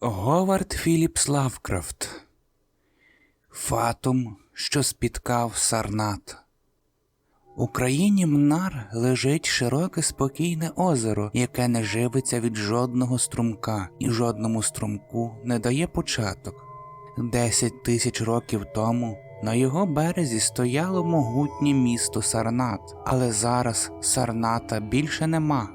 Говард Філіпс Лавкрафт Фатум, що спіткав Сарнат. У країні Мнар лежить широке спокійне озеро, яке не живиться від жодного струмка і жодному струмку не дає початок. Десять тисяч років тому на його березі стояло могутнє місто Сарнат, але зараз Сарната більше нема.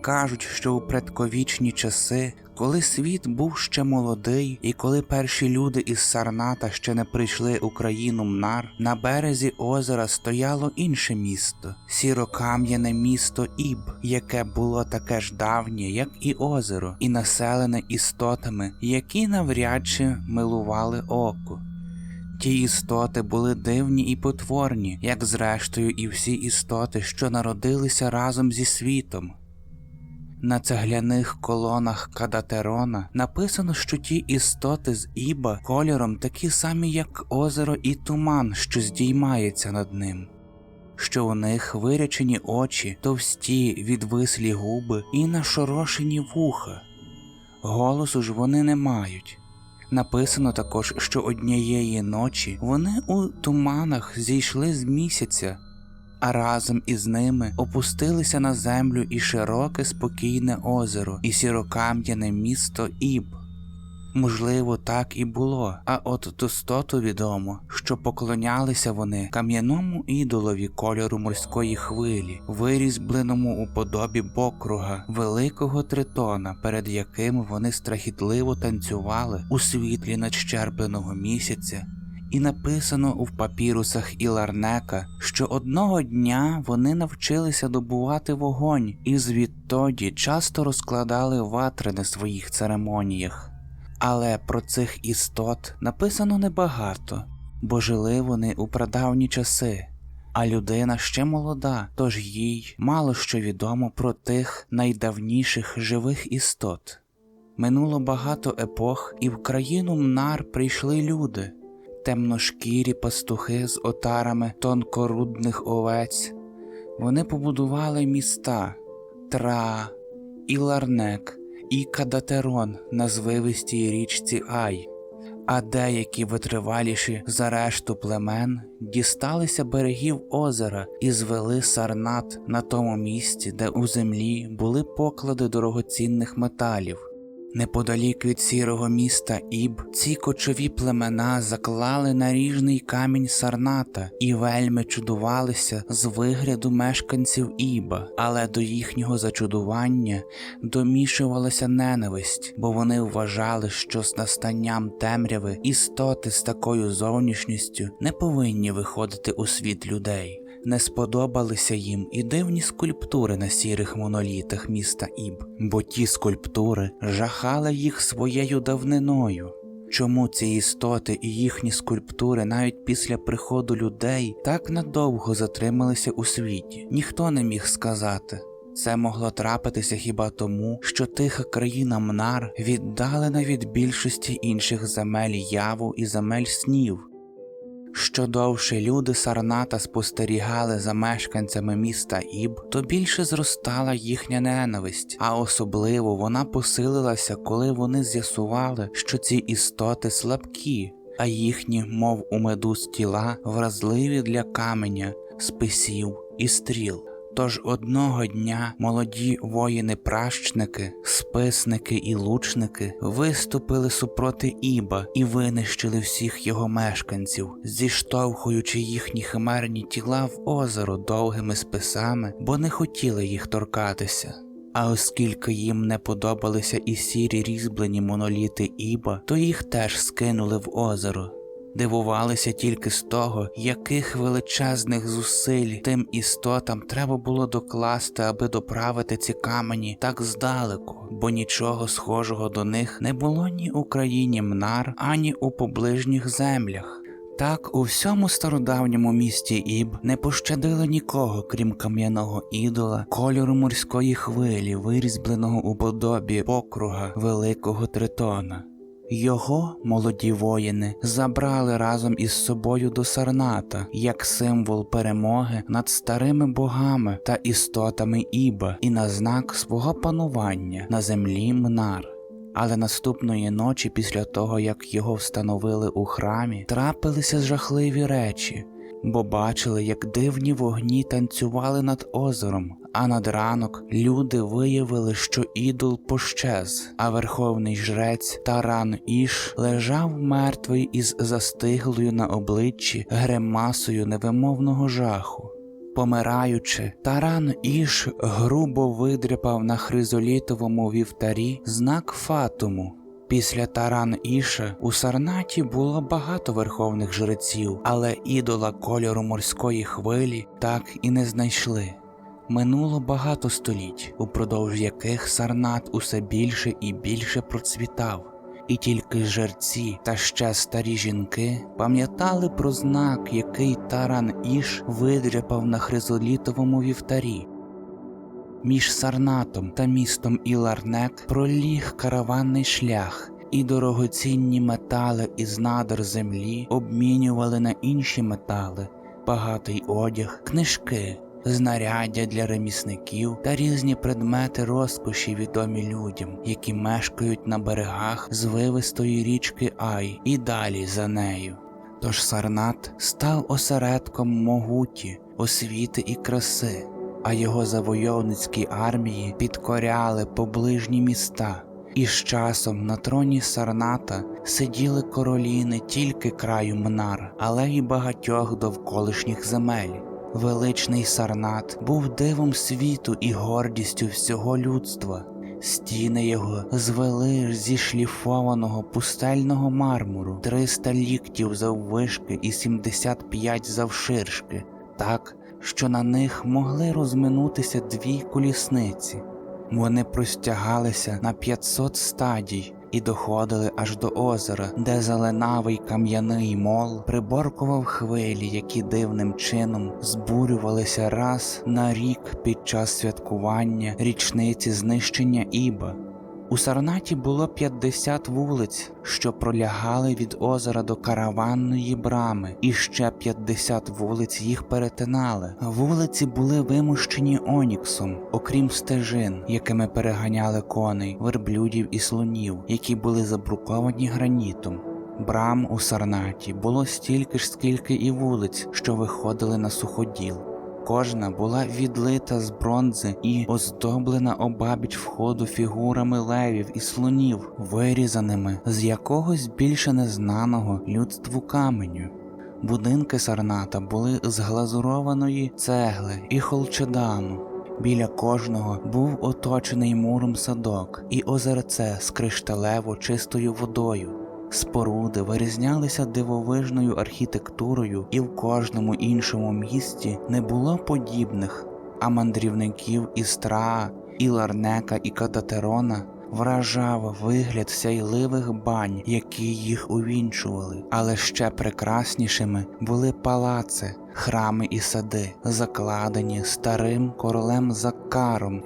Кажуть, що у предковічні часи, коли світ був ще молодий, і коли перші люди із Сарната ще не прийшли у країну Мнар, на березі озера стояло інше місто сірокам'яне місто Іб, яке було таке ж давнє, як і озеро, і населене істотами, які навряд чи милували око. Ті істоти були дивні і потворні, як зрештою і всі істоти, що народилися разом зі світом. На цегляних колонах Кадатерона написано, що ті істоти з Іба кольором такі самі, як озеро і туман, що здіймається над ним, що у них вирячені очі, товсті, відвислі губи і нашорошені вуха. Голосу ж вони не мають. Написано також, що однієї ночі вони у туманах зійшли з місяця а разом із ними опустилися на землю і широке спокійне озеро, і сірокам'яне місто Іб. Можливо, так і було, а от достоту відомо, що поклонялися вони кам'яному ідолові кольору морської хвилі, вирізбленому у подобі бокруга, великого тритона, перед яким вони страхітливо танцювали у світлі надщербленого місяця і написано у папірусах Іларнека, що одного дня вони навчилися добувати вогонь і звідтоді часто розкладали ватри на своїх церемоніях. Але про цих істот написано небагато, бо жили вони у прадавні часи, а людина ще молода, тож їй мало що відомо про тих найдавніших живих істот. Минуло багато епох, і в країну Мнар прийшли люди, темношкірі пастухи з отарами тонкорудних овець. Вони побудували міста Тра, Іларнек і Кадатерон на звивистій річці Ай, а деякі витриваліші за решту племен дісталися берегів озера і звели сарнат на тому місці, де у землі були поклади дорогоцінних металів. Неподалік від сірого міста Іб ці кочові племена заклали наріжний камінь Сарната і вельми чудувалися з вигляду мешканців Іба, але до їхнього зачудування домішувалася ненависть, бо вони вважали, що з настанням темряви істоти з такою зовнішністю не повинні виходити у світ людей. Не сподобалися їм і дивні скульптури на сірих монолітах міста Іб, бо ті скульптури жахали їх своєю давниною. Чому ці істоти і їхні скульптури навіть після приходу людей так надовго затрималися у світі, ніхто не міг сказати. Це могло трапитися хіба тому, що тиха країна Мнар віддалена від більшості інших земель яву і земель снів. Що довше люди Сарната спостерігали за мешканцями міста Іб, то більше зростала їхня ненависть, а особливо вона посилилася, коли вони з'ясували, що ці істоти слабкі, а їхні, мов у медуз тіла, вразливі для каменя, списів і стріл. Тож одного дня молоді воїни-пращники, списники і лучники виступили супроти Іба і винищили всіх його мешканців, зіштовхуючи їхні химерні тіла в озеро довгими списами, бо не хотіли їх торкатися. А оскільки їм не подобалися і сірі різьблені моноліти Іба, то їх теж скинули в озеро дивувалися тільки з того, яких величезних зусиль тим істотам треба було докласти, аби доправити ці камені так здалеку, бо нічого схожого до них не було ні у країні Мнар, ані у поближніх землях. Так у всьому стародавньому місті Іб не пощадили нікого, крім кам'яного ідола, кольору морської хвилі, вирізбленого у подобі покруга великого тритона. Його молоді воїни забрали разом із собою до Сарната як символ перемоги над старими богами та істотами Іба і на знак свого панування на землі Мнар. Але наступної ночі, після того як його встановили у храмі, трапилися жахливі речі, бо бачили, як дивні вогні танцювали над озером, а над ранок люди виявили, що ідол пощез, а верховний жрець Таран Іш лежав мертвий із застиглою на обличчі гримасою невимовного жаху. Помираючи, Таран Іш грубо видряпав на хризолітовому вівтарі знак Фатуму. Після Таран Іша у Сарнаті було багато верховних жреців, але ідола кольору морської хвилі так і не знайшли. Минуло багато століть, упродовж яких Сарнат усе більше і більше процвітав, і тільки жерці та ще старі жінки пам'ятали про знак, який Таран Іш видряпав на хризолітовому вівтарі. Між Сарнатом та містом Іларнек проліг караванний шлях, і дорогоцінні метали із надр землі обмінювали на інші метали, багатий одяг, книжки, знаряддя для ремісників та різні предмети розкоші відомі людям, які мешкають на берегах звивистої річки Ай і далі за нею. Тож Сарнат став осередком могуті, освіти і краси, а його завойовницькі армії підкоряли поближні міста, і з часом на троні Сарната сиділи королі не тільки краю Мнар, але й багатьох довколишніх земель. Величний Сарнат був дивом світу і гордістю всього людства. Стіни його звели зі шліфованого пустельного мармуру 300 ліктів заввишки і 75 завширшки, так, що на них могли розминутися дві колісниці. Вони простягалися на 500 стадій і доходили аж до озера, де зеленавий кам'яний мол приборкував хвилі, які дивним чином збурювалися раз на рік під час святкування річниці знищення Іба. У Сарнаті було 50 вулиць, що пролягали від озера до караванної брами, і ще 50 вулиць їх перетинали. Вулиці були вимущені оніксом, окрім стежин, якими переганяли коней, верблюдів і слонів, які були забруковані гранітом. Брам у Сарнаті було стільки ж, скільки і вулиць, що виходили на суходіл. Кожна була відлита з бронзи і оздоблена обабіч входу фігурами левів і слонів, вирізаними з якогось більше незнаного людству каменю. Будинки Сарната були з глазурованої цегли і холчедану. Біля кожного був оточений муром садок і озерце з кришталево чистою водою. Споруди вирізнялися дивовижною архітектурою, і в кожному іншому місті не було подібних, а мандрівників із Траа, і Ларнека і Кататерона вражав вигляд сяйливих бань, які їх увінчували, але ще прекраснішими були палаци, храми і сади, закладені старим королем Закаром.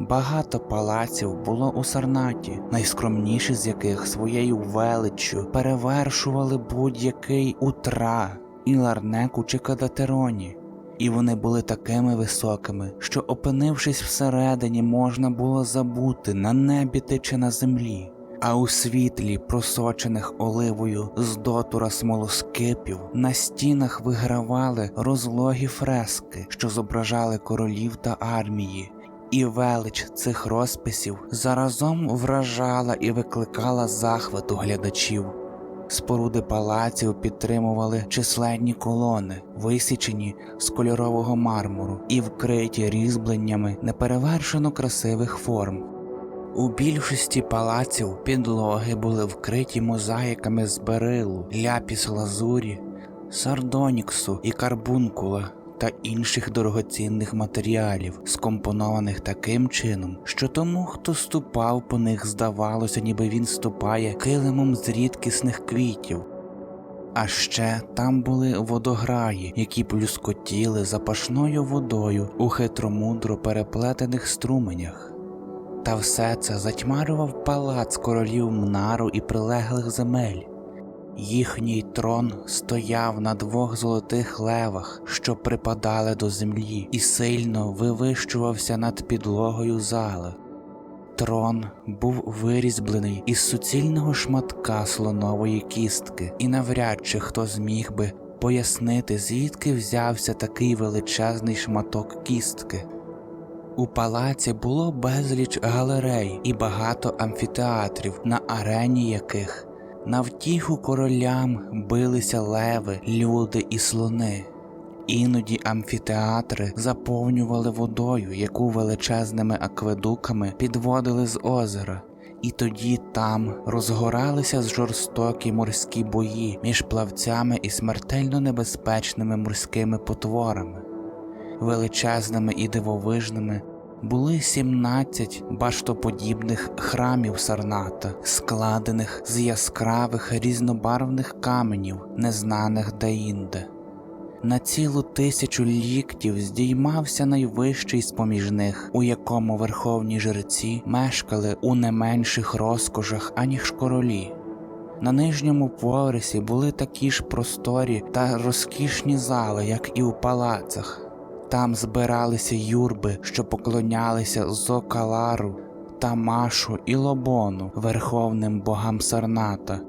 Багато палаців було у Сарнаті, найскромніші з яких своєю величчю перевершували будь-який утра, і Ларнеку чи Кадатероні. І вони були такими високими, що, опинившись всередині, можна було забути на небі ти чи на землі. А у світлі, просочених оливою з дотура смолоскипів, на стінах вигравали розлогі фрески, що зображали королів та армії, і велич цих розписів заразом вражала і викликала захвату глядачів. Споруди палаців підтримували численні колони, висічені з кольорового мармуру і вкриті різьбленнями неперевершено красивих форм. У більшості палаців підлоги були вкриті мозаїками з берилу, ляпіс лазурі, сардоніксу і карбункула та інших дорогоцінних матеріалів, скомпонованих таким чином, що тому, хто ступав по них, здавалося, ніби він ступає килимом з рідкісних квітів. А ще там були водограї, які плюскотіли запашною водою у хитромудро переплетених струменях. Та все це затьмарював палац королів Мнару і прилеглих земель. Їхній трон стояв на двох золотих левах, що припадали до землі, і сильно вивищувався над підлогою зали. Трон був вирізблений із суцільного шматка слонової кістки, і навряд чи хто зміг би пояснити, звідки взявся такий величезний шматок кістки. У палаці було безліч галерей і багато амфітеатрів, на арені яких на втіху королям билися леви, люди і слони. Іноді амфітеатри заповнювали водою, яку величезними акведуками підводили з озера, і тоді там розгоралися жорстокі морські бої між плавцями і смертельно небезпечними морськими потворами. Величезними і дивовижними були 17 баштоподібних храмів Сарната, складених з яскравих різнобарвних каменів, незнаних деінде. На цілу тисячу ліктів здіймався найвищий з поміж них, у якому верховні жреці мешкали у не менших розкошах, аніж королі. На нижньому поверсі були такі ж просторі та розкішні зали, як і у палацах. Там збиралися юрби, що поклонялися Зокалару, Тамашу і Лобону, верховним богам Сарната,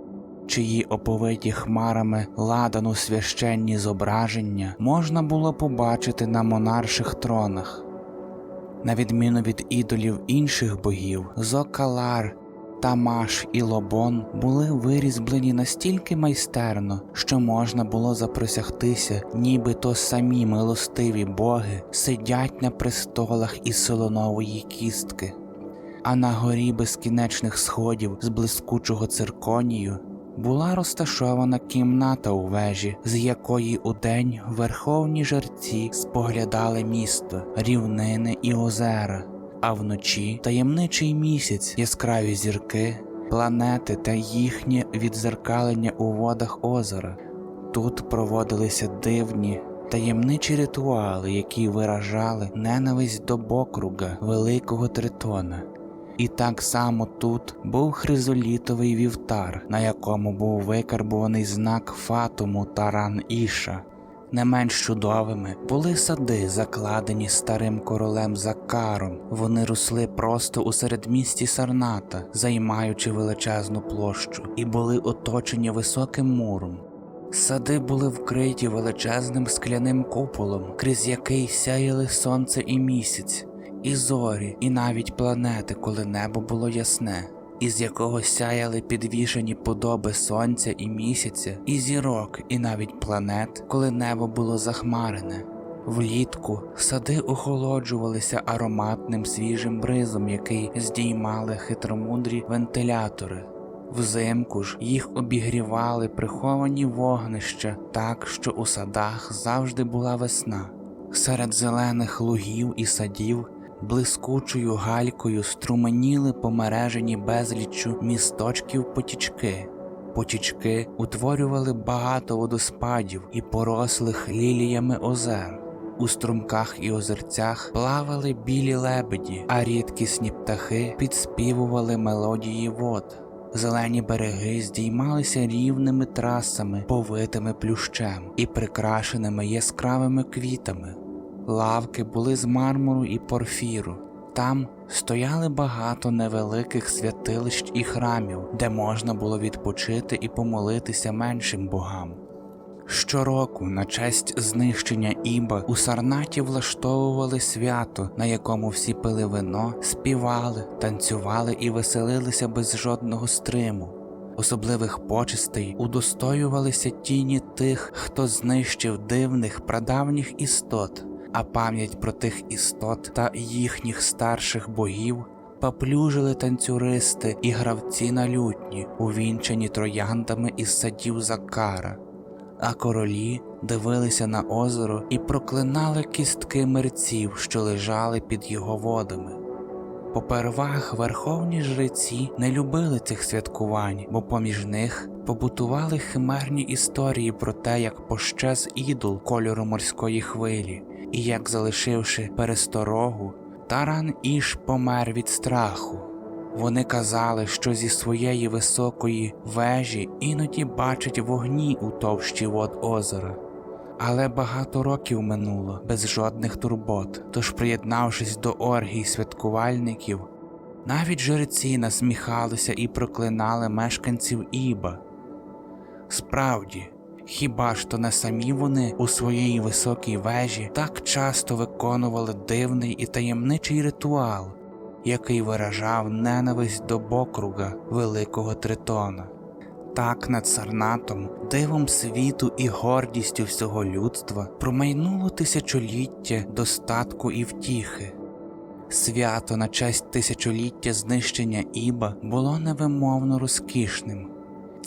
чиї оповиті хмарами ладану священні зображення можна було побачити на монарших тронах. На відміну від ідолів інших богів, Зокалар, Тамаш і Лобон були вирізблені настільки майстерно, що можна було запросягтися, ніби то самі милостиві боги сидять на престолах із солонової кістки. А на горі безкінечних сходів з блискучого цирконію була розташована кімната у вежі, з якої удень верховні жерці споглядали місто, рівнини і озера, а вночі таємничий місяць, яскраві зірки, планети та їхнє відзеркалення у водах озера. Тут проводилися дивні. Таємничі ритуали, які виражали ненависть до Бокруга, великого тритона, і так само тут був хризолітовий вівтар, на якому був викарбуваний знак Фатуму Таран Іша. Не менш чудовими були сади, закладені старим королем Закаром. Вони росли просто у середмісті Сарната, займаючи величезну площу, і були оточені високим муром. Сади були вкриті величезним скляним куполом, крізь який сяяли сонце і місяць, і зорі, і навіть планети, коли небо було ясне, із якого сяяли підвішені подоби сонця і місяця, і зірок, і навіть планет, коли небо було захмарене. Влітку сади охолоджувалися ароматним свіжим бризом, який здіймали хитромудрі вентилятори. Взимку ж їх обігрівали приховані вогнища так, що у садах завжди була весна. Серед зелених лугів і садів блискучою галькою струменіли помережені безліччю місточків потічки. Потічки утворювали багато водоспадів і порослих ліліями озер. У струмках і озерцях плавали білі лебеді, а рідкісні птахи підспівували мелодії вод. Зелені береги здіймалися рівними трасами, повитими плющем і прикрашеними яскравими квітами. Лавки були з мармуру і порфіру. Там стояли багато невеликих святилищ і храмів, де можна було відпочити і помолитися меншим богам. Щороку, на честь знищення Іба, у Сарнаті влаштовували свято, на якому всі пили вино, співали, танцювали і веселилися без жодного стриму. Особливих почестей удостоювалися тіні тих, хто знищив дивних прадавніх істот, а пам'ять про тих істот та їхніх старших богів поплюжили танцюристи і гравці на лютні, увінчані трояндами із садів Закара а королі дивилися на озеро і проклинали кістки мерців, що лежали під його водами. Попервах верховні жреці не любили цих святкувань, бо поміж них побутували химерні історії про те, як пощез ідол кольору морської хвилі, і як, залишивши пересторогу, Таран Іш помер від страху. Вони казали, що зі своєї високої вежі іноді бачать вогні у товщі вод озера. Але багато років минуло без жодних турбот, тож, приєднавшись до оргій святкувальників, Навіть жреці насміхалися і проклинали мешканців Іба. Справді, хіба ж то не самі вони у своїй високій вежі так часто виконували дивний і таємничий ритуал, який виражав ненависть до Бокруга великого Тритона. Так над Сарнатом, дивом світу і гордістю всього людства промайнуло тисячоліття достатку і втіхи. Свято на честь тисячоліття знищення Іба було невимовно розкішним.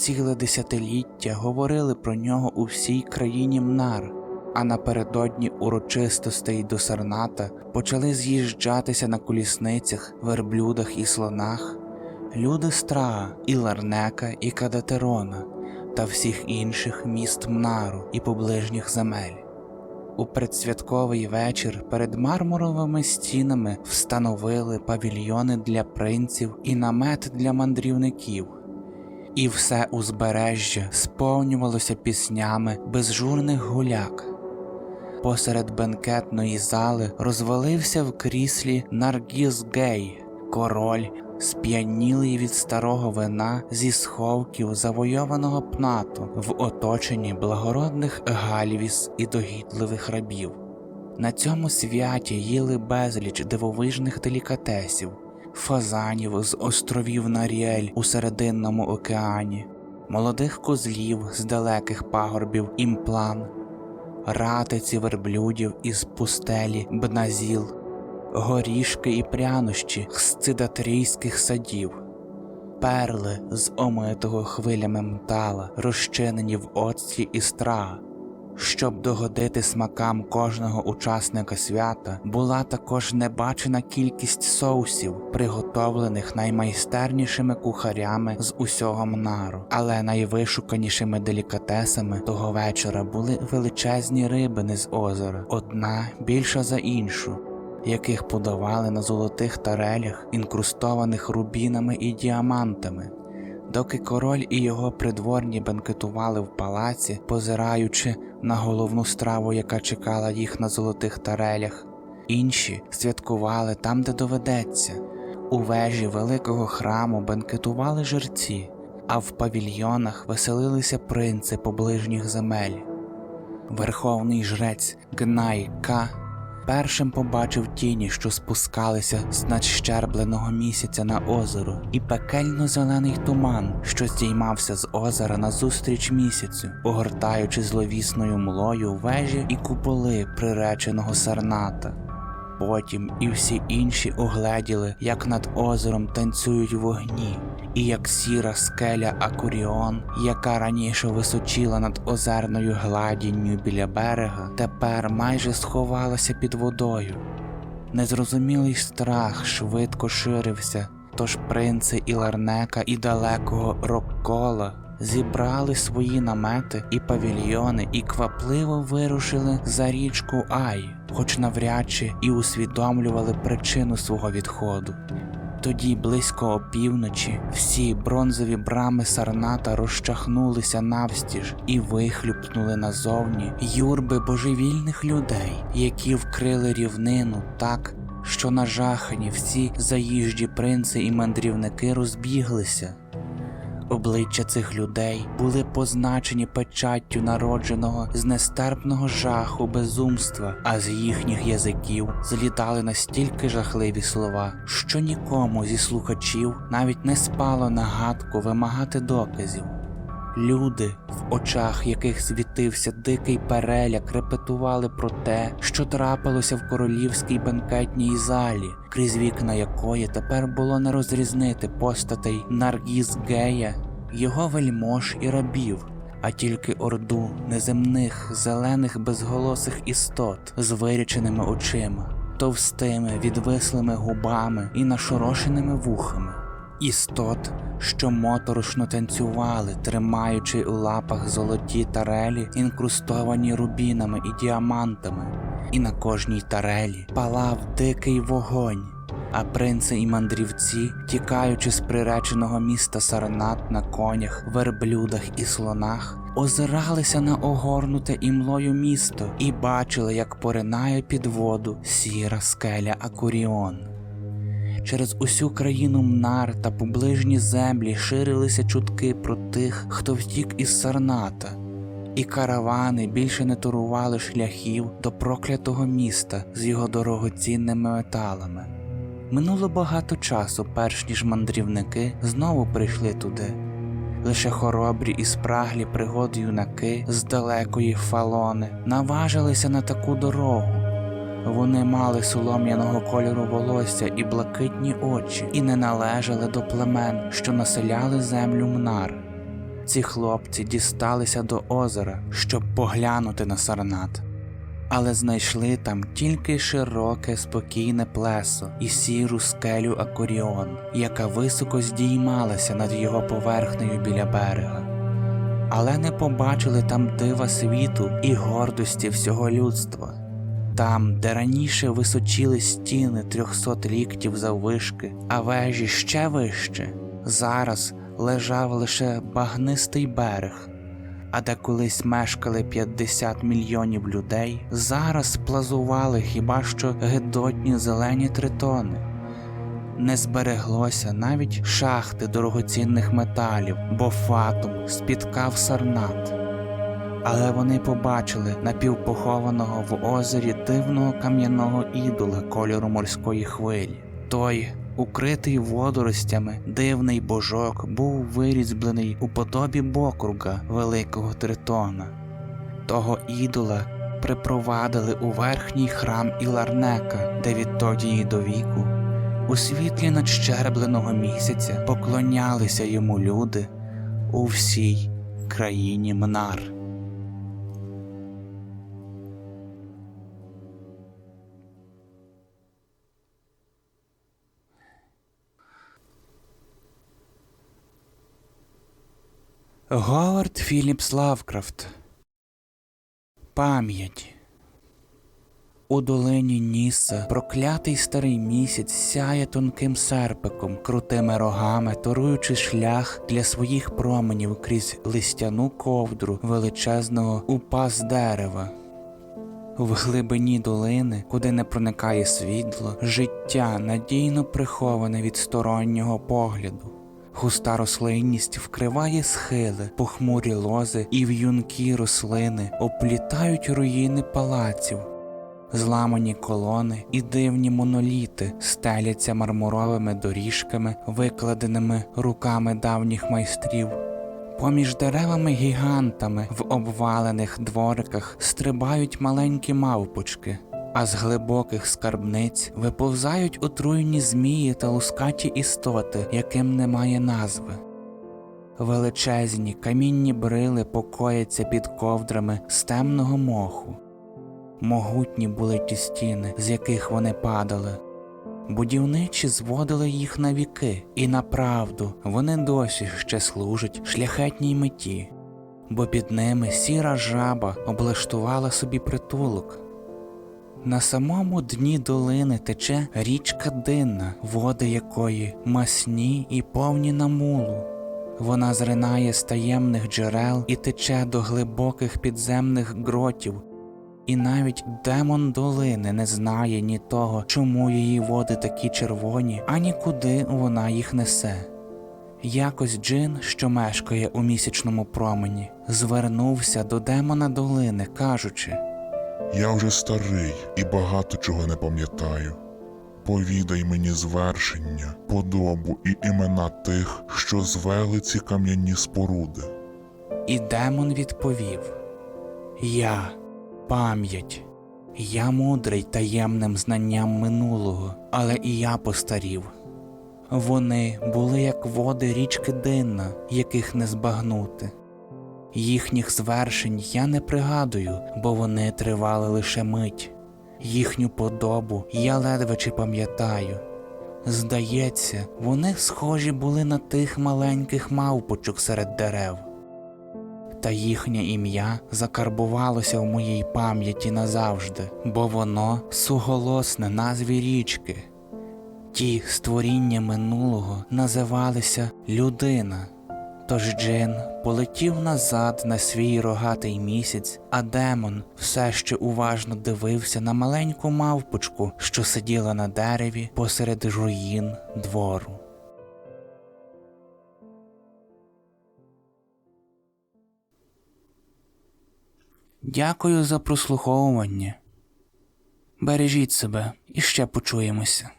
Ціле десятиліття говорили про нього у всій країні Мнар, а напередодні урочистостей до Сарната почали з'їжджатися на колісницях, верблюдах і слонах люди Страа, і Ларнека, і Кадатерона та всіх інших міст Мнару і поближніх земель. У предсвятковий вечір перед мармуровими стінами встановили павільйони для принців і намет для мандрівників, і все узбережжя сповнювалося піснями безжурних гуляк. Посеред бенкетної зали розвалився в кріслі Наргіз Гей, король, сп'янілий від старого вина зі сховків завойованого пнату в оточенні благородних гальвіс і догідливих рабів. На цьому святі їли безліч дивовижних делікатесів, фазанів з островів Наріель у Серединному океані, молодих козлів з далеких пагорбів імплан, ратиці верблюдів із пустелі Бназіл, горішки і прянощі з цидатрійських садів, перли з омитого хвилями мтала, розчинені в оцті і стра. Щоб догодити смакам кожного учасника свята, була також небачена кількість соусів, приготовлених наймайстернішими кухарями з усього мнару, але найвишуканішими делікатесами того вечора були величезні рибини з озера, одна більша за іншу, яких подавали на золотих тарелях, інкрустованих рубінами і діамантами. Доки король і його придворні бенкетували в палаці, позираючи на головну страву, яка чекала їх на золотих тарелях, інші святкували там, де доведеться. У вежі великого храму бенкетували жерці, а в павільйонах веселилися принци поближніх земель. Верховний жрець Гнай Ка першим побачив тіні, що спускалися з надщербленого місяця на озеро, і пекельно зелений туман, що здіймався з озера назустріч місяцю, огортаючи зловісною млою вежі і куполи приреченого сарната. Потім і всі інші огледіли, як над озером танцюють вогні, і як сіра скеля Акуріон, яка раніше височила над озерною гладінню біля берега, тепер майже сховалася під водою. Незрозумілий страх швидко ширився, тож принци і Ларнека і далекого Роккола зібрали свої намети і павільйони і квапливо вирушили за річку Ай, хоч навряд чи і усвідомлювали причину свого відходу. Тоді, близько опівночі, всі бронзові брами сарната розчахнулися навстіж і вихлюпнули назовні юрби божевільних людей, які вкрили рівнину так, що нажахані всі заїжджі принци і мандрівники розбіглися. Обличчя цих людей були позначені печаттю народженого з нестерпного жаху безумства, а з їхніх язиків злітали настільки жахливі слова, що нікому зі слухачів навіть не спало на гадку вимагати доказів. Люди, в очах яких світився дикий переляк, репетували про те, що трапилося в королівській бенкетній залі, крізь вікна якої тепер було не розрізнити постатей Наргіз Гея, його вельмож і рабів, а тільки орду неземних зелених безголосих істот з виріченими очима, товстими відвислими губами і нашорошеними вухами істот, що моторошно танцювали, тримаючи у лапах золоті тарелі, інкрустовані рубінами і діамантами, і на кожній тарелі палав дикий вогонь. А принци і мандрівці, тікаючи з приреченого міста Сарнат на конях, верблюдах і слонах, озиралися на огорнуте імлою місто і бачили, як поринає під воду сіра скеля Акуріон. Через усю країну Мнар та поближні землі ширилися чутки про тих, хто втік із Сарната, і каравани більше не турували шляхів до проклятого міста з його дорогоцінними металами. Минуло багато часу, перш ніж мандрівники знову прийшли туди. Лише хоробрі і спраглі пригод юнаки з далекої фалони наважилися на таку дорогу. Вони мали солом'яного кольору волосся і блакитні очі, і не належали до племен, що населяли землю Мнар. Ці хлопці дісталися до озера, щоб поглянути на сарнат, але знайшли там тільки широке, спокійне плесо і сіру скелю Акоріон, яка високо здіймалася над його поверхнею біля берега. Але не побачили там дива світу і гордості всього людства. Там, де раніше височили стіни трьохсот ліктів заввишки, а вежі ще вище, зараз лежав лише багнистий берег, а де колись мешкали 50 мільйонів людей, зараз плазували хіба що гидотні зелені тритони. Не збереглося навіть шахти дорогоцінних металів, бо фатум спіткав сарнат. Але вони побачили напівпохованого в озері дивного кам'яного ідола кольору морської хвилі. Той, укритий водоростями, дивний божок, був вирізблений у подобі бокруга великого тритона. Того ідола припровадили у верхній храм Іларнека, де відтоді і до віку. У світлі надщербленого місяця поклонялися йому люди у всій країні Мнар. Говард Філіпс Лавкрафт Пам'ять У долині Ніса проклятий старий місяць сяє тонким серпиком, крутими рогами, торуючи шлях для своїх променів крізь листяну ковдру величезного упас дерева. В глибині долини, куди не проникає світло, життя надійно приховане від стороннього погляду. Густа рослинність вкриває схили, похмурі лози і в'юнкі рослини оплітають руїни палаців. Зламані колони і дивні моноліти стеляться мармуровими доріжками, викладеними руками давніх майстрів. Поміж деревами гігантами в обвалених двориках стрибають маленькі мавпочки, а з глибоких скарбниць виповзають отруйні змії та лускаті істоти, яким немає назви. Величезні камінні брили покояться під ковдрами з темного моху. Могутні були ті стіни, з яких вони падали. Будівничі зводили їх на віки, і направду вони досі ще служать шляхетній меті, бо під ними сіра жаба облаштувала собі притулок. На самому дні долини тече річка Динна, води якої масні і повні намулу. Вона зринає з таємних джерел і тече до глибоких підземних гротів, і навіть демон долини не знає ні того, чому її води такі червоні, ані куди вона їх несе. Якось джин, що мешкає у місячному промені, звернувся до демона долини, кажучи. Я вже старий і багато чого не пам'ятаю. Повідай мені звершення, подобу і імена тих, що звели ці кам'яні споруди. І демон відповів: Я пам'ять, я мудрий таємним знанням минулого, але і я постарів. Вони були як води річки Динна, яких не збагнути. Їхніх звершень я не пригадую, бо вони тривали лише мить. Їхню подобу я ледве чи пам'ятаю. Здається, вони схожі були на тих маленьких мавпочок серед дерев. Та їхнє ім'я закарбувалося в моїй пам'яті назавжди, бо воно суголосне назві річки. Ті створіння минулого називалися людина, Тож Джин полетів назад на свій рогатий місяць, а демон все ще уважно дивився на маленьку мавпочку, що сиділа на дереві посеред руїн двору. Дякую за прослуховування. Бережіть себе і ще почуємося.